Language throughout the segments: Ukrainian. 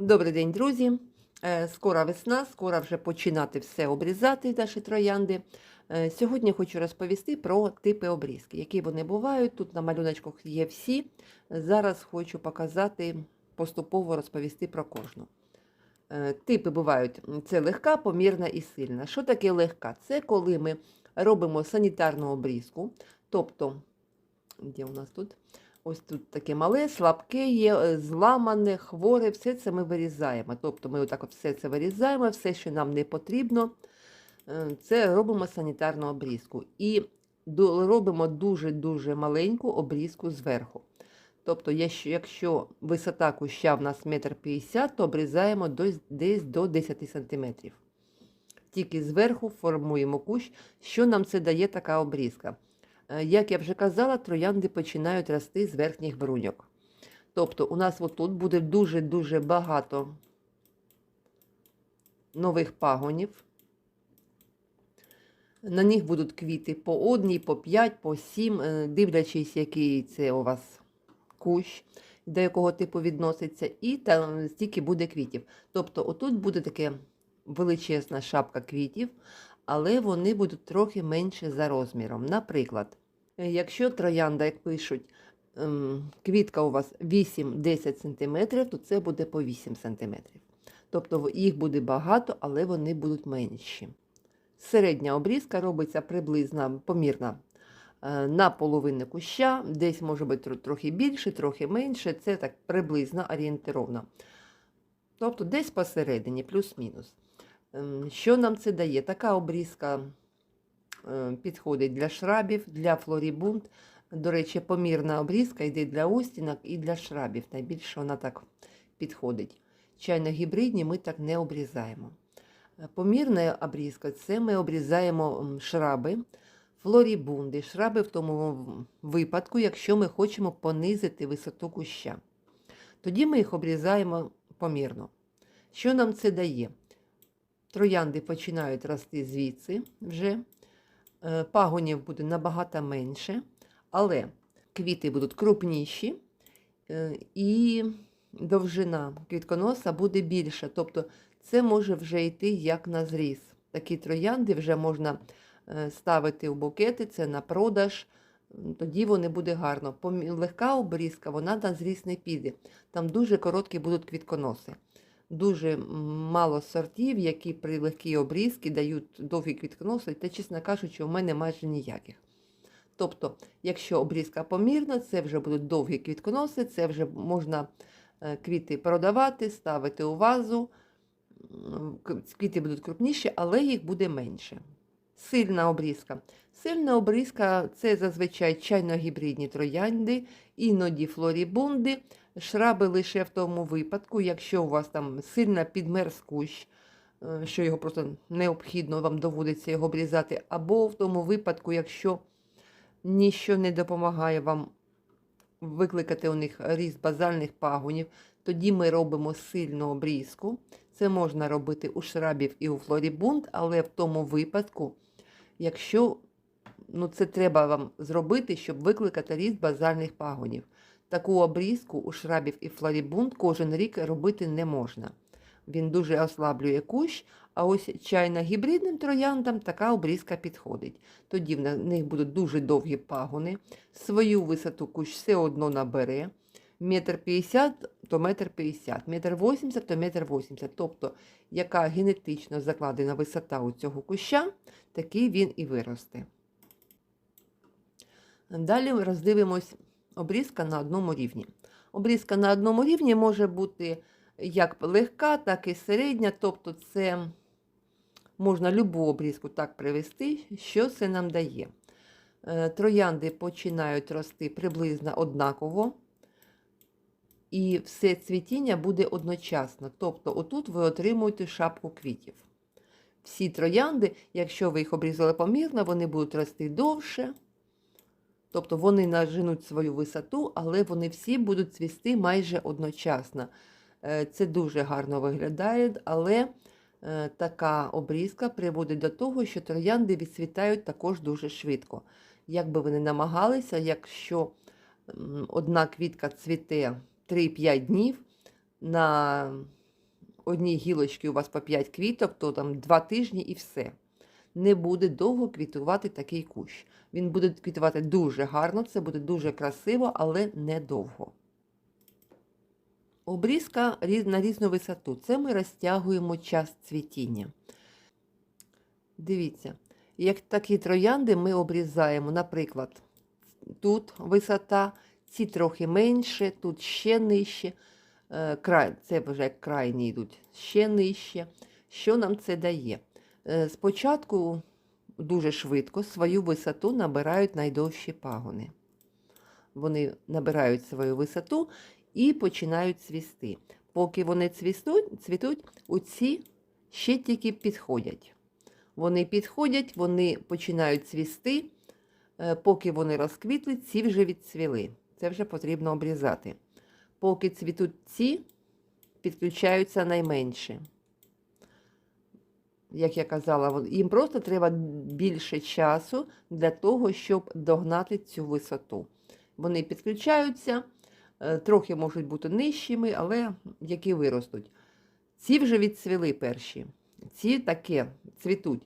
Добрий день, друзі! Е, Скоро весна, скоро вже починати все обрізати наші троянди. Е, Сьогодні хочу розповісти про типи обрізки, які вони бувають. Тут на малюночках є всі. Зараз хочу показати, поступово розповісти про кожну. Е, Типи бувають це легка, помірна і сильна. Що таке легка? Це коли ми робимо санітарну обрізку, тобто, де у нас тут? Ось тут таке мале, слабке є, е, зламане, хворе, все це ми вирізаємо. Тобто ми отак от все це вирізаємо, все, що нам не потрібно, е, це робимо санітарну обрізку. І робимо дуже-дуже маленьку обрізку зверху. Тобто, якщо- висота куща в нас 1,50 м, то обрізаємо десь до 10 см. Тільки зверху формуємо кущ. Що нам це дає така обрізка? Е, Як я вже казала, троянди починають рости з верхніх бруньок. Тобто у нас отут буде дуже-дуже багато нових пагонів. На них будуть квіти по одній, по 5, по 7, е, дивлячись, який це у вас кущ, до якого типу відноситься, і там стільки буде квітів. Тобто, отут буде таке величезна шапка квітів, але вони будуть трохи менше за розміром. Наприклад, е, якщо троянда, як пишуть, ем, квітка у вас 8-10 см, то це буде по 8 см. Тобто їх буде багато, але вони будуть менші. Середня обрізка робиться приблизно помірна е, на половину куща, десь може бути трохи більше, трохи менше, це так приблизно орієнтировно. Тобто десь посередині, плюс-мінус. Що нам це дає? Така обрізка е, підходить для шрабів, для флорібунд. До речі, помірна обрізка йде для остінок і для шрабів. Найбільше вона так підходить. Чайно-гібридні ми так не обрізаємо. Е, Помірна обрізка це ми обрізаємо шраби, флорібунди, шраби в тому випадку, якщо ми хочемо понизити висоту куща. Тоді ми їх обрізаємо помірно. Що нам це дає? Троянди починають рости звідси вже, е, пагонів буде набагато менше, але квіти будуть крупніші е, і довжина квітконоса буде більша. Тобто це може вже йти як на зріз. Такі троянди вже можна е, ставити у букети, це на продаж. Тоді вони буде гарно. Легка обрізка, вона на зріз не піде. Там дуже короткі будуть квітконоси. Дуже мало сортів, які при легкій обрізці дають довгі квітконоси, та, чесно кажучи, у мене майже ніяких. Тобто, якщо обрізка помірна, це вже будуть довгі квітконоси, це вже можна е, квіти продавати, ставити у вазу. Квіти будуть крупніші, але їх буде менше. Сильна обрізка. Сильна обрізка це зазвичай чайно-гібридні троянди, іноді флорібунди, шраби лише в тому випадку, якщо у вас там сильно підмерз кущ, е, що його просто необхідно, вам доводиться його обрізати, або в тому випадку, якщо ніщо не допомагає вам викликати у них ріст базальних пагонів, тоді ми робимо сильну обрізку. Це можна робити у шрабів і у флорібунд, але в тому випадку, якщо ну, це треба вам зробити, щоб викликати ріст базальних пагонів. Таку обрізку у шрабів і флорібунд кожен рік робити не можна. Він дуже ослаблює кущ, а ось чайно-гібридним трояндам така обрізка підходить. Тоді в них будуть дуже довгі пагони, свою висоту кущ все одно набере. Метр п'ятдесят то метр п'ятдесят, метр вісімдесят то метр вісімдесят. Тобто, яка генетично закладена висота у цього куща, такий він і виросте. Далі роздивимось обрізка на одному рівні. Обрізка на одному рівні може бути як легка, так і середня, тобто це можна любу обрізку так привести. Що це нам дає? Е, Троянди починають рости приблизно однаково, і все цвітіння буде одночасно. Тобто, отут ви отримуєте шапку квітів. Всі троянди, якщо ви їх обрізали помірно, вони будуть рости довше. Тобто вони наженуть свою висоту, але вони всі будуть цвісти майже одночасно. Е, Це дуже гарно виглядає, але е, така обрізка приводить до того, що троянди відцвітають також дуже швидко. Як би ви не намагалися, якщо одна квітка цвіте 3-5 днів, на одній гілочці у вас по 5 квіток, то там 2 тижні і все. Не буде довго квітувати такий кущ. Він буде квітувати дуже гарно, це буде дуже красиво, але недовго. Обрізка на різну висоту. Це ми розтягуємо час цвітіння. Дивіться, як такі троянди ми обрізаємо, наприклад, тут висота, ці трохи менше, тут ще нижче. Е, це вже крайні йдуть ще нижче. Що нам це дає? Е, Спочатку дуже швидко свою висоту набирають найдовші пагони. Вони набирають свою висоту і починають цвісти. Поки вони цвістуть, цвітуть, оці ще тільки підходять. Вони підходять, вони починають цвісти. Е, Поки вони розквітли, ці вже відцвіли. Це вже потрібно обрізати. Поки цвітуть ці, підключаються найменші. Як я казала, їм просто треба більше часу для того, щоб догнати цю висоту. Вони підключаються, е, трохи можуть бути нижчими, але які виростуть. Ці вже відцвіли перші. Ці таке цвітуть.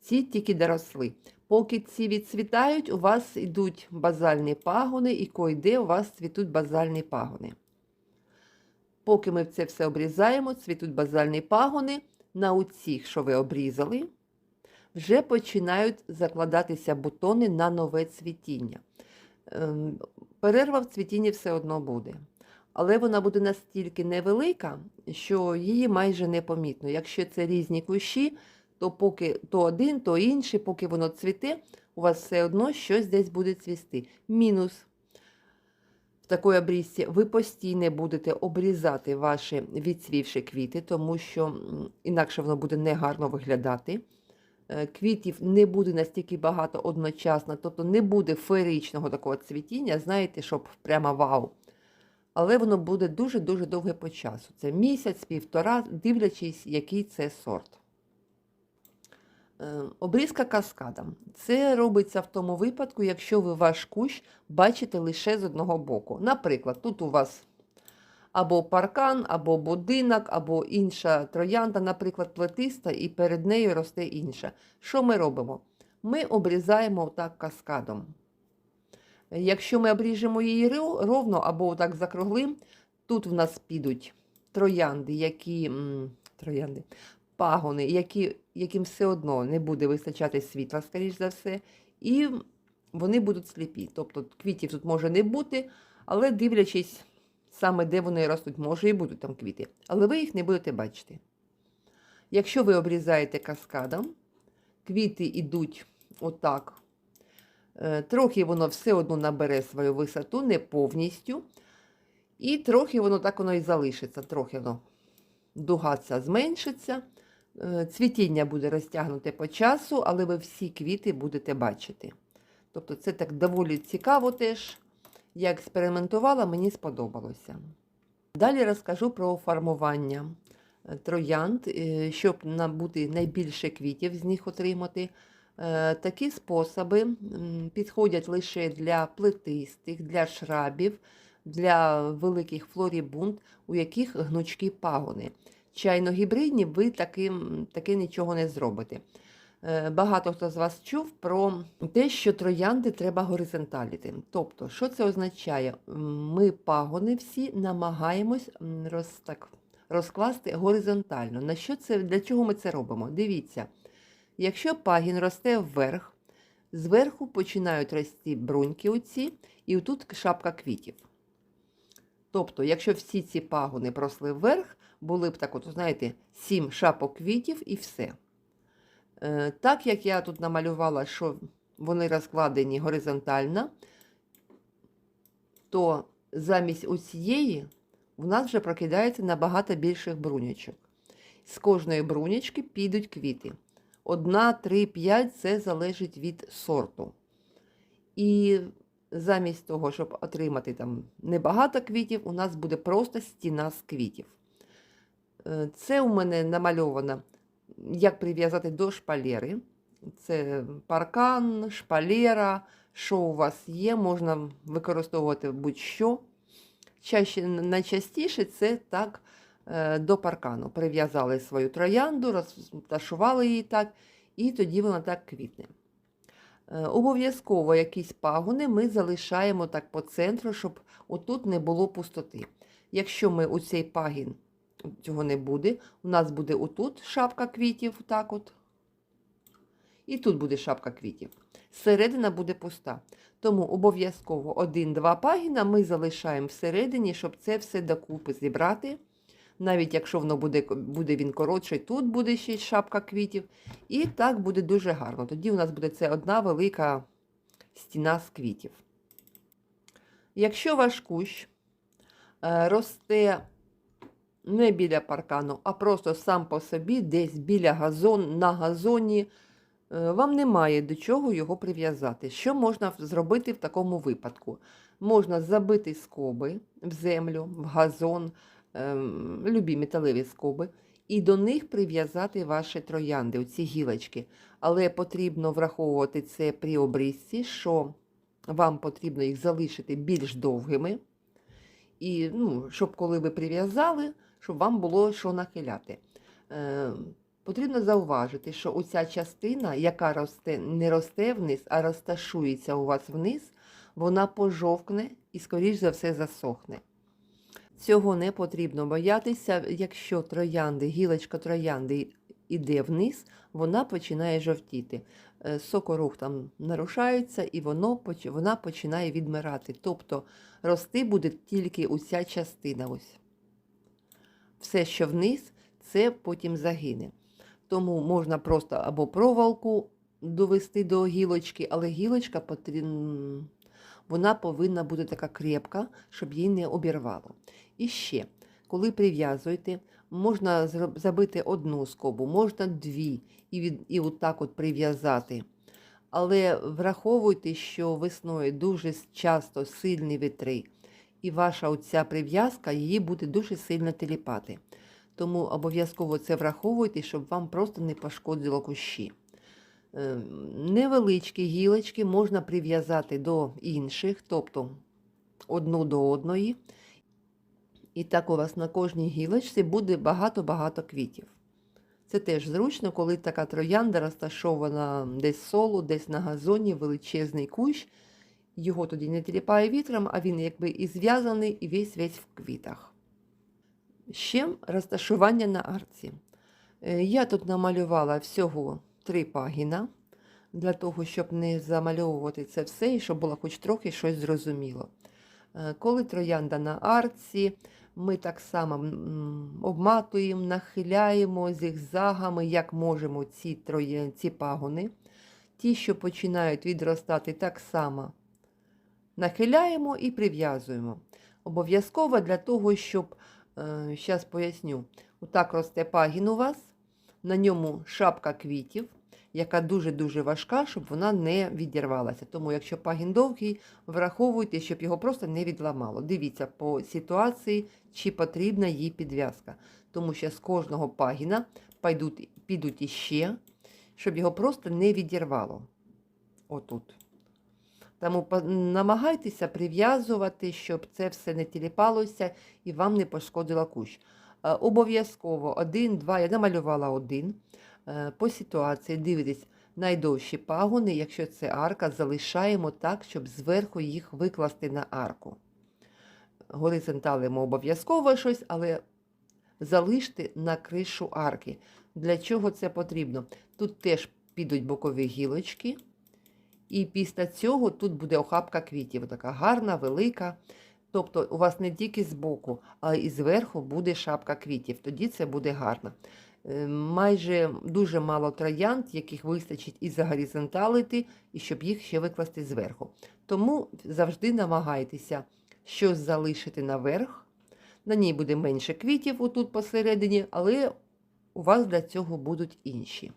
Ці тільки доросли. Поки ці відцвітають, у вас йдуть базальні пагони, і койде у вас цвітуть базальні пагони. Поки ми це все обрізаємо, цвітуть базальні пагони. На оцих, що ви обрізали, вже починають закладатися бутони на нове цвітіння. Ем, Перерва в цвітінні все одно буде. Але вона буде настільки невелика, що її майже непомітно. Якщо це різні кущі, то поки то один, то інший, поки воно цвіте, у вас все одно щось десь буде цвісти. Мінус в такій обрізці ви постійно будете обрізати ваші відцвівші квіти, тому що інакше воно буде негарно виглядати. Е, Квітів не буде настільки багато одночасно, тобто не буде феєричного такого цвітіння, знаєте, щоб прямо вау. Але воно буде дуже-дуже довге по часу. Це місяць, півтора, дивлячись, який це сорт. Е, Обрізка каскадом. Це робиться в тому випадку, якщо ви ваш кущ бачите лише з одного боку. Наприклад, тут у вас або паркан, або будинок, або інша троянда, наприклад, плетиста, і перед нею росте інша. Що ми робимо? Ми обрізаємо отак каскадом. Якщо ми обріжемо її ровно або отак закруглим, тут в нас підуть троянди, які троянди, пагони, які, яким все одно не буде вистачати світла, скоріш за все, і вони будуть сліпі. Тобто квітів тут може не бути, але дивлячись саме де вони ростуть, може і будуть там квіти, але ви їх не будете бачити. Якщо ви обрізаєте каскадом, квіти йдуть отак. Е, Трохи воно все одно набере свою висоту, не повністю. І трохи воно так воно і залишиться, трохи воно дуга ця зменшиться. Е, Цвітіння буде розтягнуте по часу, але ви всі квіти будете бачити. Тобто це так доволі цікаво теж. Я експериментувала, мені сподобалося. Далі розкажу про формування е, троянд, е, щоб набути найбільше квітів з них отримати. Такі способи підходять лише для плетистих, для шрабів, для великих флорібунд, у яких гнучкі пагони. Чайно-гібридні ви таким, таки нічого не зробите. Е, Багато хто з вас чув про те, що троянди треба горизонталіти. Тобто, що це означає? Ми пагони всі намагаємось роз, так, розкласти горизонтально. На що це, для чого ми це робимо? Дивіться, якщо пагін росте вверх, зверху починають рости бруньки оці, і тут шапка квітів. Тобто, якщо всі ці пагони просли вверх, були б так, от, знаєте, сім шапок квітів і все. Е, Так як я тут намалювала, що вони розкладені горизонтально, то замість оцієї в нас вже прокидається набагато більших брунячок. З кожної брунячки підуть квіти. Одна, три, п'ять це залежить від сорту. І замість того, щоб отримати там небагато квітів, у нас буде просто стіна з квітів. Це у мене намальовано, як прив'язати до шпалери. Це паркан, шпалера, що у вас є, можна використовувати будь-що. Чаще, найчастіше це так е, до паркану. Прив'язали свою троянду, розташували її так, і тоді вона так квітне. Е, Обов'язково якісь пагони ми залишаємо так по центру, щоб отут не було пустоти. Якщо ми у цей пагін цього не буде, у нас буде отут шапка квітів, так от. І тут буде шапка квітів. Середина буде пуста. Тому обов'язково один-два пагіна ми залишаємо всередині, щоб це все докупи зібрати. Навіть якщо воно буде, буде він коротший, тут буде ще шапка квітів. І так буде дуже гарно. Тоді у нас буде це одна велика стіна з квітів. Якщо ваш кущ е, росте не біля паркану, а просто сам по собі, десь біля газон, на газоні, е, вам немає до чого його прив'язати. Що можна зробити в такому випадку? Можна забити скоби в землю, в газон, ем, любі металеві скоби, і до них прив'язати ваші троянди, оці гілочки. Але потрібно враховувати це при обрізці, що вам потрібно їх залишити більш довгими. І ну, щоб коли ви прив'язали, щоб вам було що нахиляти. Е, потрібно зауважити, що оця частина, яка росте, не росте вниз, а розташується у вас вниз, вона пожовкне і, скоріш за все, засохне. Цього не потрібно боятися, якщо троянди, гілочка троянди йде вниз, вона починає жовтіти. Е, Сокорух там нарушається і воно, вона починає відмирати. Тобто рости буде тільки уся частина. Ось. Все, що вниз, це потім загине. Тому можна просто або проволоку довести до гілочки, але гілочка потрібна, вона повинна бути така крепка, щоб її не обірвало. І ще, коли прив'язуєте, можна забити одну скобу, можна дві, і, від, і отак от прив'язати. Але враховуйте, що весною дуже часто сильні вітри, і ваша оця прив'язка її буде дуже сильно теліпати. Тому обов'язково це враховуйте, щоб вам просто не пошкодило кущі. Е, Невеличкі гілочки можна прив'язати до інших, тобто одну до одної. І так у вас на кожній гілочці буде багато-багато квітів. Це теж зручно, коли така троянда розташована десь соло, десь на газоні, величезний кущ. Його тоді не тіліпає вітром, а він якби і зв'язаний, і весь весь в квітах. Ще розташування на арці. Е, Я тут намалювала всього три пагіна, для того, щоб не замальовувати це все і щоб було хоч трохи щось зрозуміло. Е, Коли троянда на арці, ми так само обматуємо, нахиляємо зігзагами, як можемо ці, троє, ці пагони. Ті, що починають відростати, так само нахиляємо і прив'язуємо. Обов'язково для того, щоб, зараз поясню, отак росте пагін у вас, на ньому шапка квітів, яка дуже-дуже важка, щоб вона не відірвалася. Тому, якщо пагін довгий, враховуйте, щоб його просто не відламало. Дивіться по ситуації, чи потрібна їй підв'язка. Тому що з кожного пагіна підуть, підуть іще, щоб його просто не відірвало. Отут. Тому намагайтеся прив'язувати, щоб це все не тіліпалося і вам не пошкодило кущ. Е, Обов'язково один, два, я намалювала один. Е, По ситуації дивитесь найдовші пагони, якщо це арка, залишаємо так, щоб зверху їх викласти на арку. Горизонталимо обов'язково щось, але залиште на кришу арки. Для чого це потрібно? Тут теж підуть бокові гілочки. І після цього тут буде охапка квітів, така гарна, велика. Тобто у вас не тільки збоку, а і зверху буде шапка квітів. Тоді це буде гарно. Е, Майже дуже мало троянд, яких вистачить і загоризонталити, і щоб їх ще викласти зверху. Тому завжди намагайтеся щось залишити наверх. На ній буде менше квітів отут посередині, але у вас для цього будуть інші.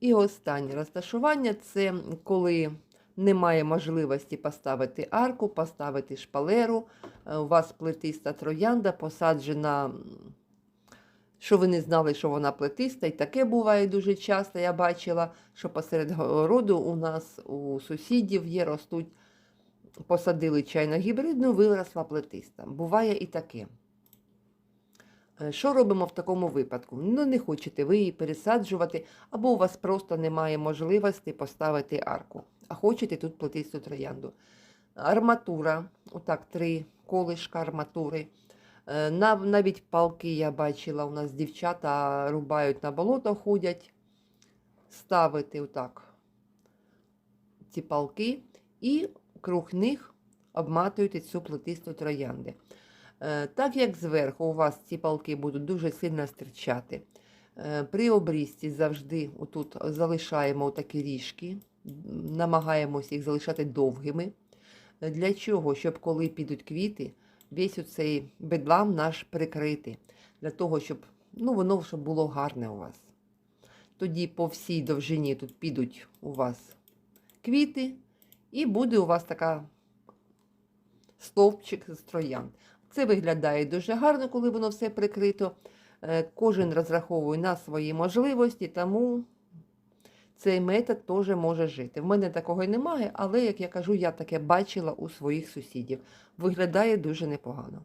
І останнє розташування це коли немає можливості поставити арку, поставити шпалеру. е, У вас плетиста троянда посаджена, що ви не знали, що вона плетиста, і таке буває дуже часто. Я бачила, що посеред городу у нас у сусідів є ростуть, посадили чайно гібридну, виросла плетиста. Буває і таке. Е, Що робимо в такому випадку? Ну, не хочете ви її пересаджувати, або у вас просто немає можливості поставити арку, а хочете тут плетисту троянду. Арматура, отак, три колишка арматури. Е, Нав- Навіть палки я бачила, у нас дівчата рубають на болото, ходять, ставити отак ці палки і круг них обматуєте цю плетисту троянди. Е, Так як зверху у вас ці палки будуть дуже сильно стирчати, е, при обрізці завжди отут залишаємо такі ріжки, намагаємося їх залишати довгими. Для чого? Щоб коли підуть квіти, весь оцей бедлам наш прикрити. Для того, щоб ну, воно щоб було гарне у вас. Тоді по всій довжині тут підуть у вас квіти, і буде у вас така стовпчик з троянд. Це виглядає дуже гарно, коли воно все прикрито. Е, Кожен розраховує на свої можливості, тому цей метод теж може жити. В мене такого й немає, але, як я кажу, я таке бачила у своїх сусідів. Виглядає дуже непогано.